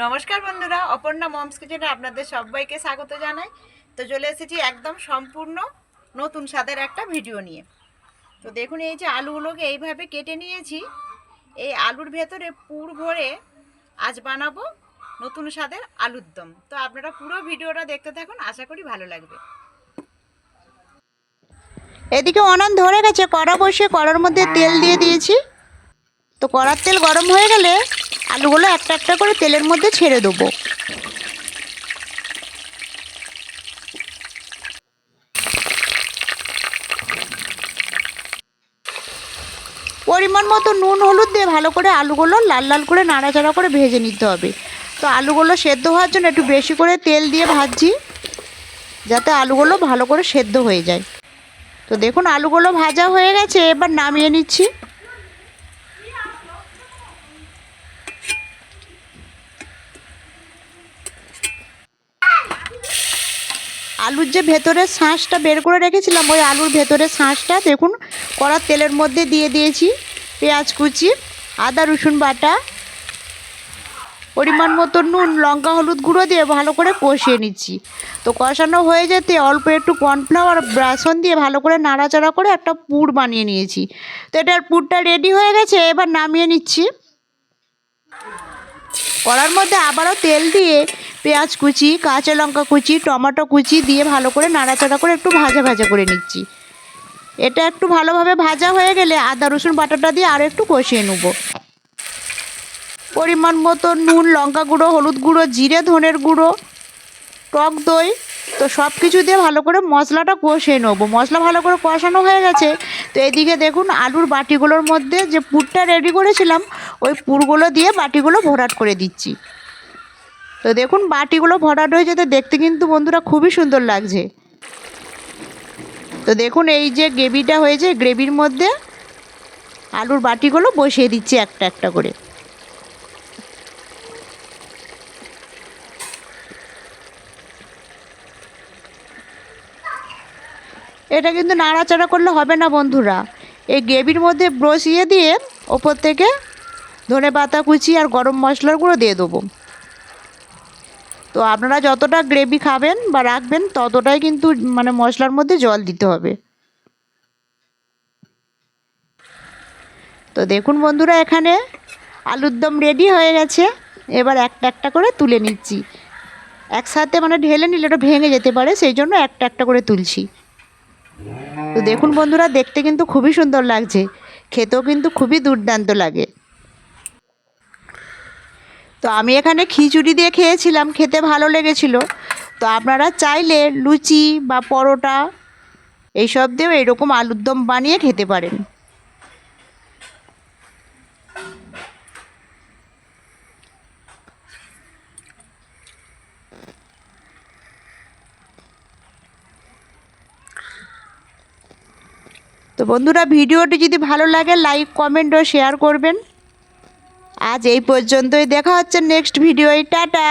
নমস্কার বন্ধুরা, অপর্ণা মমস কিচেনে আপনাদের সবাইকে স্বাগত জানাই। তো চলে এসেছি একদম সম্পূর্ণ নতুন স্বাদের একটা ভিডিও নিয়ে। তো দেখুন, এই যে আলুগুলোকে এইভাবে কেটে নিয়েছি। এই আলুর ভেতরে পুর ভরে আজ বানাবো নতুন স্বাদের আলুর দম। তো আপনারা পুরো ভিডিওটা দেখতে থাকুন, আশা করি ভালো লাগবে। এদিকে অনান ধরে গেছে, কড়া বসে কড়ার মধ্যে তেল দিয়ে দিয়েছি। তো কড়ার তেল গরম হয়ে গেলে আলুগুলো একটা একটা করে তেলের মধ্যে ছেড়ে দেবো। পরিমাণ মতো নুন, হলুদ দিয়ে ভালো করে আলুগুলো লাল লাল করে নাড়াচাড়া করে ভেজে নিতে হবে। তো আলুগুলো সেদ্ধ হওয়ার জন্য একটু বেশি করে তেল দিয়ে ভাজছি, যাতে আলুগুলো ভালো করে সেদ্ধ হয়ে যায়। তো দেখুন, আলুগুলো ভাজা হয়ে গেছে, এবার নামিয়ে নিচ্ছি। আলুর যে ভেতরের শাঁসটা বের করে রেখেছিলাম, ওই আলুর ভেতরের শাঁসটা দেখুন, কড়ার তেলের মধ্যে দিয়ে দিয়েছি পেঁয়াজ কুচি, আদা, রসুন বাটা, পরিমাণ মতো নুন, লঙ্কা, হলুদ গুঁড়ো দিয়ে ভালো করে কষিয়ে নিচ্ছি। তো কষানো হয়ে যেতে অল্প একটু কর্নফ্লাওয়ার বেসন দিয়ে ভালো করে নাড়াচাড়া করে একটা পুর বানিয়ে নিয়েছি। তো এটার পুরটা রেডি হয়ে গেছে, এবার নামিয়ে নিচ্ছি। কড়ার মধ্যে আবারও তেল দিয়ে পেঁয়াজ কুচি, কাঁচা লঙ্কা কুচি, টমেটো কুচি দিয়ে ভালো করে নাড়াচাড়া করে একটু ভাজা ভাজা করে নিচ্ছি। এটা একটু ভালোভাবে ভাজা হয়ে গেলে আদা, রসুন বাটাটা দিয়ে আরও একটু কষিয়ে নেব। পরিমাণ মতো নুন, লঙ্কা গুঁড়ো, হলুদ গুঁড়ো, জিরে, ধনের গুঁড়ো, টক দই, তো সব কিছু দিয়ে ভালো করে মশলাটা কষিয়ে নেব। মশলা ভালো করে কষানো হয়ে গেছে। তো এদিকে দেখুন আলুর বাটিগুলোর মধ্যে যে পুরটা রেডি করেছিলাম, ওই পুরগুলো দিয়ে বাটিগুলো ভরাট করে দিচ্ছি। তো দেখুন, বাটিগুলো ভরাট হয়ে যেতে দেখতে কিন্তু বন্ধুরা খুবই সুন্দর লাগছে। তো দেখুন, এই যে গ্রেভিটা হয়েছে, গ্রেভির মধ্যে আলুর বাটিগুলো বসিয়ে দিচ্ছি একটা একটা করে। এটা কিন্তু নাড়াচাড়া করলে হবে না বন্ধুরা। এই গ্রেভির মধ্যে বসিয়ে দিয়ে ওপর থেকে ধনে পাতা কুচি আর গরম মশলার গুঁড়ো দিয়ে দেবো। তো আপনারা যতটা গ্রেভি খাবেন বা রাখবেন, ততটাই কিন্তু মানে মশলার মধ্যে জল দিতে হবে। তো দেখুন বন্ধুরা, এখানে আলুর দম রেডি হয়ে গেছে। এবার একটা একটা করে তুলে নিচ্ছি। একসাথে মানে ঢেলে নিলে ওটা ভেঙে যেতে পারে, সেই জন্য একটা একটা করে তুলছি। তো দেখুন বন্ধুরা, দেখতে কিন্তু খুবই সুন্দর লাগছে। খেতেও কিন্তু খুবই দুর্দান্ত লাগে। তো আমি এখানে খিচুড়ি দিয়ে খেয়েছিলাম, খেতে ভালো লেগেছিল। তো আপনারা চাইলে লুচি বা পরোটা এইসব দিয়েও এরকম আলুর দম বানিয়ে খেতে পারেন। তো বন্ধুরা, ভিডিওটি যদি ভালো লাগে, লাইক, কমেন্ট ও শেয়ার করবেন। আজ এই পর্যন্তই দেখা হচ্ছে নেক্সট ভিডিওয় টাটা।